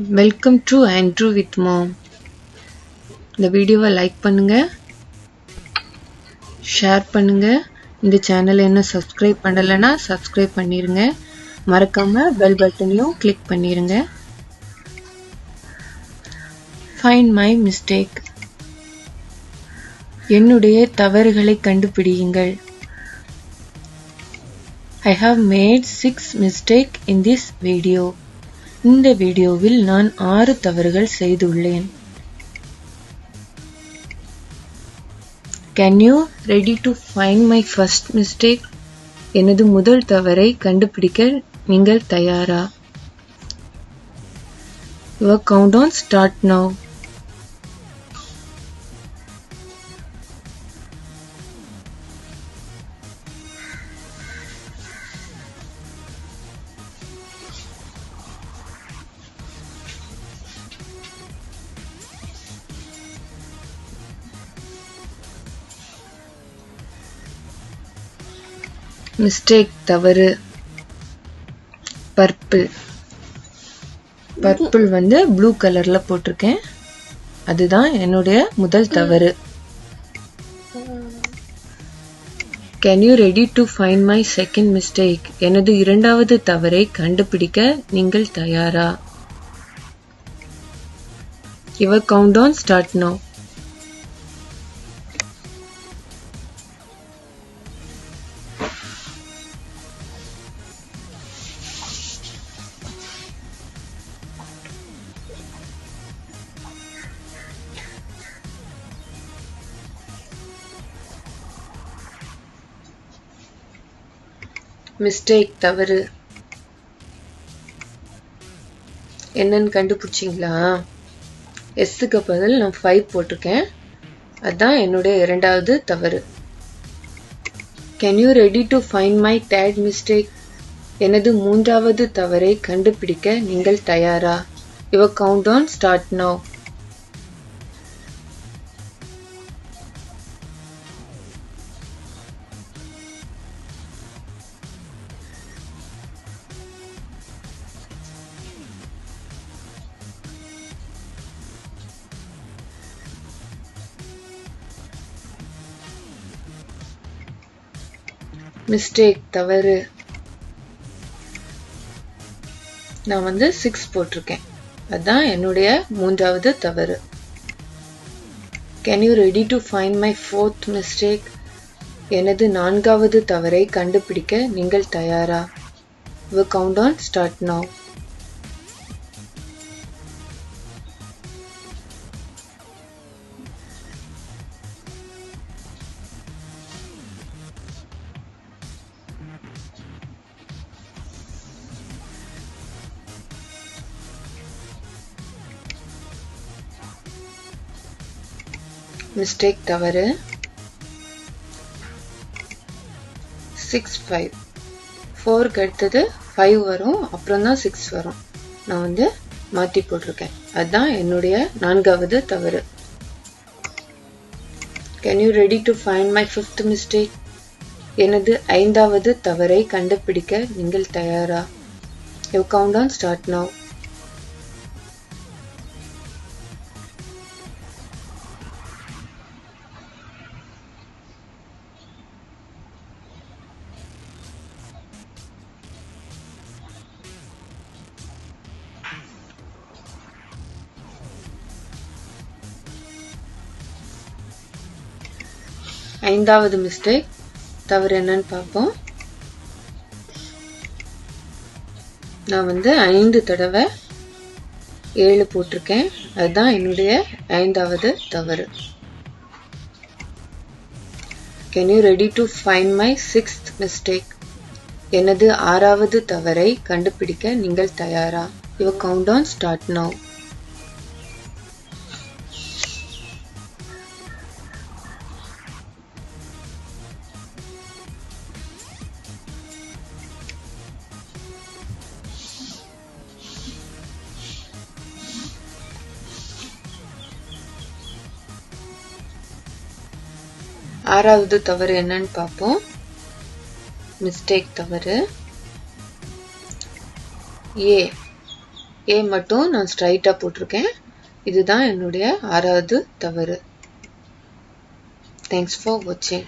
Welcome to Andrew with mom இந்த வீடியோவை like பண்ணுங்கள் ஷேர் பண்ணுங்கள் இந்த சேனலை இன்னும் சப்ஸ்கிரைப் பண்ணலைன்னா சப்ஸ்கிரைப் பண்ணிடுங்க மறக்காமல் பெல் பட்டனையும் கிளிக் பண்ணிடுங்க ஃபைண்ட் மை மிஸ்டேக் என்னுடைய தவறுகளை கண்டுபிடியுங்கள். I have made six mistake in this video இந்த வீடியோவில் நான் ஆறு தவறுகள் செய்துள்ளேன். Can you ready to find my first mistake எனது முதல் தவறை கண்டுபிடிக்க நீங்கள் தயாரா? Your count on start now mistake தவறு பர்பிள் பர்பிள் வந்து ப்ளூ கலர்ல போட்டிருக்கேன். அதுதான் என்னுடைய முதல் தவறு. Can you ready to find my second mistake எனது இரண்டாவது தவறை கண்டுபிடிக்க நீங்கள் தயாரா? Your count on start now mistake தவறு. என்னன்னு கண்டுபிடிச்சிங்களா? எஸ்ஸுக்கு பதில் நான் ஃபைவ் போட்டிருக்கேன். அதுதான் என்னுடைய இரண்டாவது தவறு. Can you ready to find my third mistake எனது மூன்றாவது தவறை கண்டுபிடிக்க நீங்கள் தயாரா? Your count on start now mistake தவறு. நான் வந்து சிக்ஸ் போட்டிருக்கேன். அதுதான் என்னுடைய மூன்றாவது தவறு. Can you ready to find my fourth mistake எனது நான்காவது தவறை கண்டுபிடிக்க நீங்கள் தயாரா? Your count on start now mistake தவறு. சிக்ஸ் ஃபைவ் ஃபோருக்கு அடுத்தது ஃபைவ் வரும். அப்புறம் தான் சிக்ஸ் வரும். நான் வந்து மாற்றி போட்டிருக்கேன். அதுதான் என்னுடைய நான்காவது தவறு. Can you ready to find my fifth mistake எனது ஐந்தாவது தவறை கண்டுபிடிக்க நீங்கள் தயாரா? You count on start now ஐந்தாவது மிஸ்டேக் தவறு என்னன்னு பார்ப்போம். நான் வந்து ஐந்து தடவை ஏழு போட்டிருக்கேன். அதுதான் என்னுடைய ஐந்தாவது தவறு. Can you ready to find my sixth mistake எனது ஆறாவது தவறை கண்டுபிடிக்க நீங்கள் தயாரா? Your count on start now ஆறாவது தவறு என்னன்னு பார்ப்போம். மிஸ்டேக் தவறு. ஏ ஏ மட்டும் நான் ஸ்ட்ரைட்டாக போட்டிருக்கேன். இதுதான் என்னுடைய ஆறாவது தவறு. தேங்க்ஸ் ஃபார் வாட்சிங்